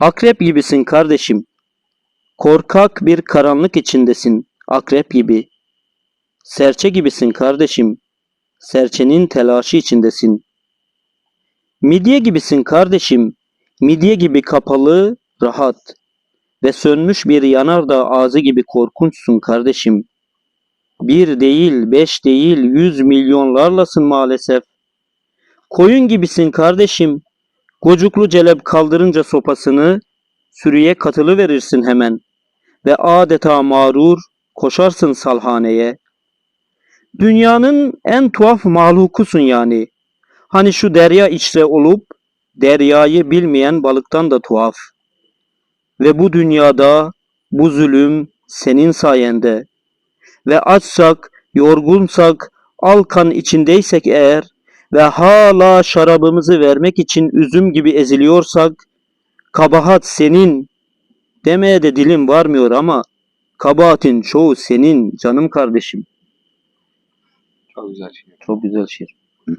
Akrep gibisin kardeşim. Korkak bir karanlık içindesin akrep gibi. Serçe gibisin kardeşim. Serçenin telaşı içindesin. Midye gibisin kardeşim. Midye gibi kapalı, rahat. Ve sönmüş bir yanardağ ağzı gibi korkunçsun kardeşim. Bir değil, beş değil, yüz milyonlarlasın maalesef. Koyun gibisin kardeşim. Gocuklu celep kaldırınca sopasını sürüye katılı verirsin hemen ve adeta mağrur koşarsın salhaneye. Dünyanın en tuhaf mahlukusun yani. Hani şu derya içre olup deryayı bilmeyen balıktan da tuhaf. Ve bu dünyada bu zulüm senin sayende. Ve açsak, yorgunsak, alkan içindeysek eğer ve hala şarabımızı vermek için üzüm gibi eziliyorsak, kabahat senin demeye de dilim varmıyor ama kabahatin çoğu senin canım kardeşim. Çok güzel şey. Çok güzel şiir.